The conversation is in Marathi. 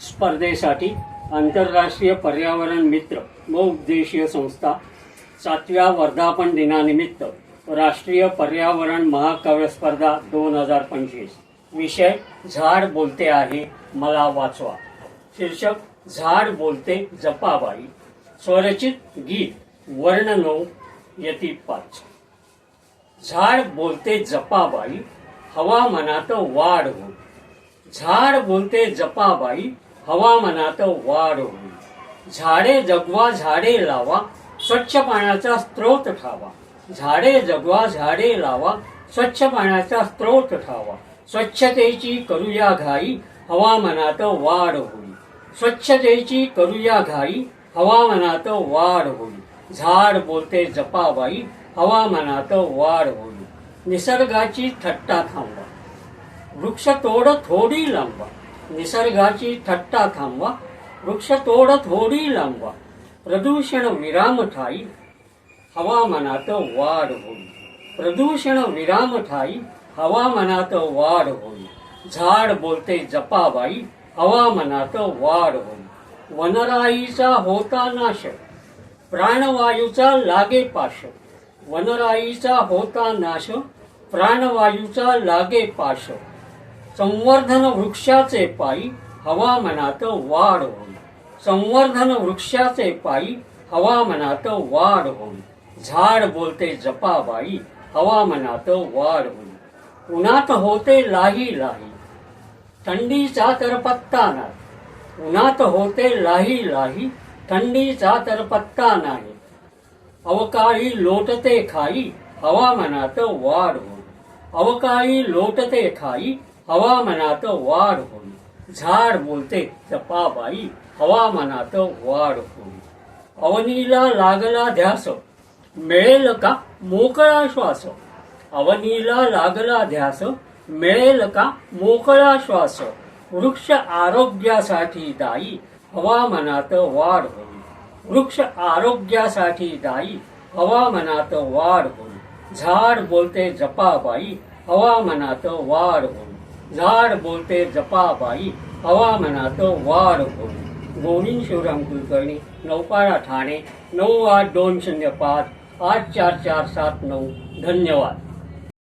स्पर्धेसाठी आंतरराष्ट्रीय पर्यावरण मित्र व संस्था सातव्या वर्धापन दिनानिमित्त राष्ट्रीय पर्यावरण महाकाव्य स्पर्धा दोन हजार पंचवीस. विषय झाड बोलते आहे मला वाचवा. शीर्षक झाड बोलते जपाबाई. स्वरचित गीत वर्ण नऊ यती पाच. झाड बोलते जपाबाई हवामानात वाढ हो झाड बोलते जपाबाई हवामानात वाढ होईल झाडे जगवा झाडे लावा स्वच्छ पाण्याचा स्रोत ठावा. झाडे जगवा झाडे लावा स्वच्छ पाण्याचा स्रोत ठावा. स्वच्छतेची करूया घाई हवामानात वाढ होईल स्वच्छतेची करूया घाई हवामानात वाढ होईल झाड बोलते जपाबाई हवामानात वाढ होईल निसर्गाची थट्टा थांबवा वृक्ष तोड थोडी लांबा. निसर्गाची थट्टा थांबवा वृक्ष तोड थोडी लांबवा प्रदूषण विराम ठाई हवामानात वाढ होईल. प्रदूषण विराम ठाई हवामानात वाढ होईल. झाड बोलते जपाबाई हवामानात वाढ होईल. वनराईचा होता नाश प्राणवायूचा लागे पाश. वनराईचा होता नाश प्राणवायूचा लागे पाश. संवर्धन वृक्षाचे पायी हवामानात वाढ होईल संवर्धन वृक्षाचे पायी हवामानात वाढ होईल झाड बोलते जपाबाई हवामानात वाढ होईल उन्हात होते लाही लाही. थंडीचा तर पत्ता नाही. उन्हात होते लाही लाही थंडीचा तर पत्ता नाही. अवकाळी लोटते खाई हवामानात वाढ होईल अवकाळी लोटते खाई हवामानात वाढ होईल झाड बोलते जपाबाई हवामानात वाढ होणे. अवनीला लागला ध्यास. मिळेल का मोकळा श्वास? अवनीला लागला ध्यास. मिळेल का मोकळा श्वास? वृक्ष आरोग्यासाठी दायी हवामानात वाढ होईल वृक्ष आरोग्यासाठी दायी हवामानात वाढ होईल झाड बोलते जपाबाई हवामानात वाढ होईल झाड बोलते जपाबाई हवामानात वाढ होणे गोविंद शिवराम कुलकर्णी नौपारा ठाणे नऊ आठ दोन शून्य पाच आठ चार चार सात नऊ. धन्यवाद.